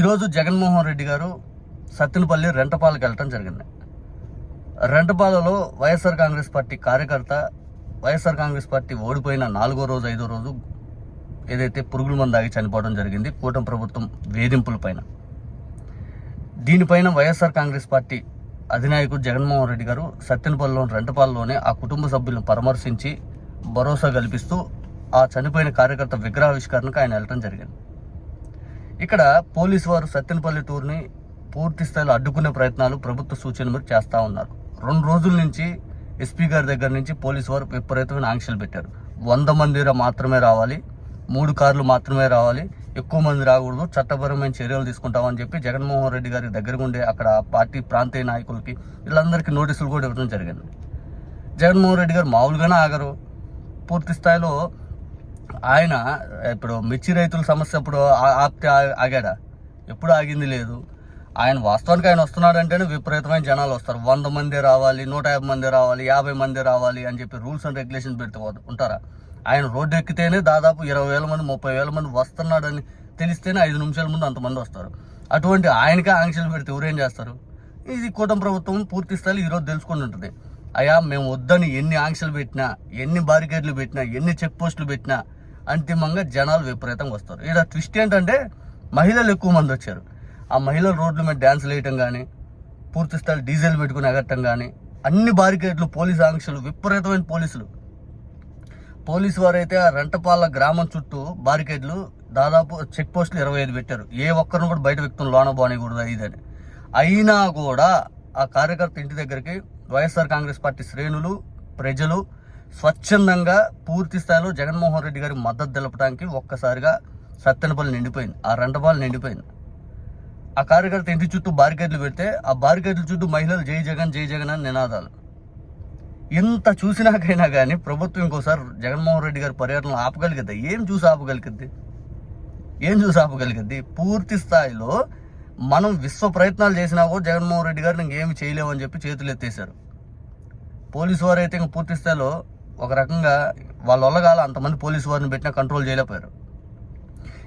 ఈరోజు జగన్మోహన్ రెడ్డి గారు సత్తులపల్లి రెంటపాలకు వెళ్ళటం జరిగింది. రెంటపాలలో వైఎస్ఆర్ కాంగ్రెస్ పార్టీ కార్యకర్త వైఎస్ఆర్ కాంగ్రెస్ పార్టీ ఓడిపోయిన నాలుగో రోజు ఐదో రోజు ఏదైతే పురుగుల మందు ఆగి చనిపోవడం జరిగింది కూటమి ప్రభుత్వం వేధింపుల పైన. దీనిపైన వైఎస్ఆర్ కాంగ్రెస్ పార్టీ అధినాయకుడు జగన్మోహన్ రెడ్డి గారు సత్తెనపల్లిలోని రెంటపాలలోనే ఆ కుటుంబ సభ్యులను పరామర్శించి భరోసా కల్పిస్తూ ఆ చనిపోయిన కార్యకర్త విగ్రహావిష్కరణకు ఆయన వెళ్ళటం జరిగింది. ఇక్కడ పోలీసు వారు సత్యనపల్లి టూర్ని పూర్తి స్థాయిలో అడ్డుకునే ప్రయత్నాలు ప్రభుత్వ సూచన మేరకు చేస్తూ ఉన్నారు. రెండు రోజుల నుంచి ఎస్పీ గారి దగ్గర నుంచి పోలీసు వారు విపరీతమైన ఆంక్షలు పెట్టారు. వంద మంది మాత్రమే రావాలి మూడు కార్లు మాత్రమే రావాలి ఎక్కువ మంది రాకూడదు చట్టపరమైన చర్యలు తీసుకుంటామని చెప్పి జగన్మోహన్ రెడ్డి గారి దగ్గరగుండే ఉండే అక్కడ పార్టీ ప్రాంతీయ నాయకులకి వీళ్ళందరికీ నోటీసులు కూడా ఇవ్వడం జరిగింది. జగన్మోహన్ రెడ్డి గారు మామూలుగానే ఆగరు. పూర్తి స్థాయిలో ఆయన ఇప్పుడు మిర్చి రైతుల సమస్య ఇప్పుడు ఆ- ఆపితే ఆగాడా? ఎప్పుడు ఆగింది లేదు. ఆయన వాస్తవానికి ఆయన వస్తున్నాడంటేనే విపరీతమైన జనాలు వస్తారు. వంద మంది రావాలి నూట యాభై మంది రావాలి యాభై మంది రావాలి అని చెప్పి రూల్స్ అండ్ రెగ్యులేషన్స్ పెడితే ఉంటారా? ఆయన రోడ్డు ఎక్కితేనే దాదాపు ఇరవై వేల మంది ముప్పై వేల మంది వస్తున్నాడని తెలిస్తేనే ఐదు నిమిషాల ముందు అంతమంది వస్తారు. అటువంటి ఆయనకే ఆంక్షలు పెడితే ఎవరేం చేస్తారు? ఇది కూటమి ప్రభుత్వం పూర్తి స్థాయిలో ఈరోజు తెలుసుకుని ఉంటుంది. అయ్యా మేము వద్దని ఎన్ని ఆంక్షలు పెట్టినా ఎన్ని బారికేడ్లు పెట్టినా ఎన్ని చెక్ పోస్టులు పెట్టినా అంతిమంగా జనాలు విపరీతంగా వస్తారు. ఇక్కడ ట్విస్ట్ ఏంటంటే మహిళలు ఎక్కువ మంది వచ్చారు. ఆ మహిళలు రోడ్ల మీద డ్యాన్సులు వేయటం కానీ పూర్తి స్థాయి డీజిల్ పెట్టుకుని ఎగట్టం కానీ అన్ని బారికేడ్లు పోలీసు ఆంక్షలు విపరీతమైన పోలీసులు. పోలీసు వారైతే ఆ రెంటపాల గ్రామం చుట్టూ బారికేడ్లు దాదాపు చెక్ పోస్టులు ఇరవై ఐదు పెట్టారు. ఏ ఒక్కరిని కూడా బయట వ్యక్తులు లోన బానికూడదు ఇదని అయినా కూడా ఆ కార్యకర్త ఇంటి దగ్గరికి వైఎస్ఆర్ కాంగ్రెస్ పార్టీ శ్రేణులు ప్రజలు స్వచ్ఛందంగా పూర్తి స్థాయిలో జగన్మోహన్ రెడ్డి గారి మద్దతు తెలపడానికి ఒక్కసారిగా సత్తెనపల్లి నిండిపోయింది. ఆ రెండపాలు నిండిపోయింది. ఆ కార్యకర్త ఇంటి చుట్టూ బారికేడ్లు పెడితే ఆ బారికేడ్ల చుట్టూ మహిళలు జై జగన్ జై జగన్ అని నినాదాలు. ఇంత చూసినాకైనా కానీ ప్రభుత్వం ఇంకోసారి జగన్మోహన్ రెడ్డి గారి పర్యటన ఆపగలిగిద్ది? ఏం చూసి ఆపగలిగిద్ది? ఏం చూసి ఆపగలిగిద్ది? పూర్తి స్థాయిలో మనం విశ్వ ప్రయత్నాలు చేసినా కూడా జగన్మోహన్ రెడ్డి గారిని ఇంకేమి చేయలేమని చెప్పి చేతులు ఎత్తేశారు. పోలీసు వారు అయితే ఇంక పూర్తి స్థాయిలో ఒక రకంగా వాళ్ళ వల్ల కాల అంతమంది పోలీసు వారిని పెట్టినా కంట్రోల్ చేయలేకపోయారు.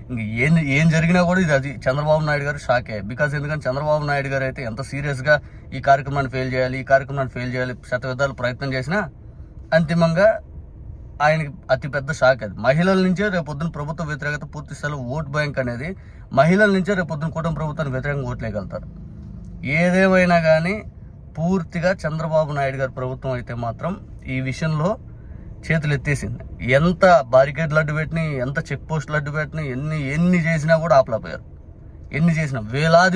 ఇంక ఏం ఏం జరిగినా కూడా ఇది అది చంద్రబాబు నాయుడు గారు షాకే. బికాజ్ ఎందుకంటే చంద్రబాబు నాయుడు గారు అయితే ఎంత సీరియస్గా ఈ కార్యక్రమాన్ని ఫెయిల్ చేయాలి ఈ కార్యక్రమాన్ని ఫెయిల్ చేయాలి శతవిధాలు ప్రయత్నం చేసినా అంతిమంగా ఆయనకి అతిపెద్ద షాక్ అది. మహిళల నుంచే రేపొద్దున ప్రభుత్వ వ్యతిరేకత పూర్తి స్థాయిలో ఓట్ బ్యాంక్ అనేది మహిళల నుంచే రేపొద్దున కుటుంబ ప్రభుత్వానికి వ్యతిరేకంగా ఓట్లేయగలుగుతారు ఏదేమైనా కానీ పూర్తిగా చంద్రబాబు నాయుడు గారి ప్రభుత్వం అయితే మాత్రం ఈ విషయంలో చేతులు ఎత్తేసింది. ఎంత బారికేడ్లు అడ్డు పెట్టినాయి ఎంత చెక్ పోస్టులు అడ్డు పెట్టినాయి ఎన్ని ఎన్ని చేసినా కూడా ఆపలేకపోయారు. ఎన్ని చేసినా వేలాది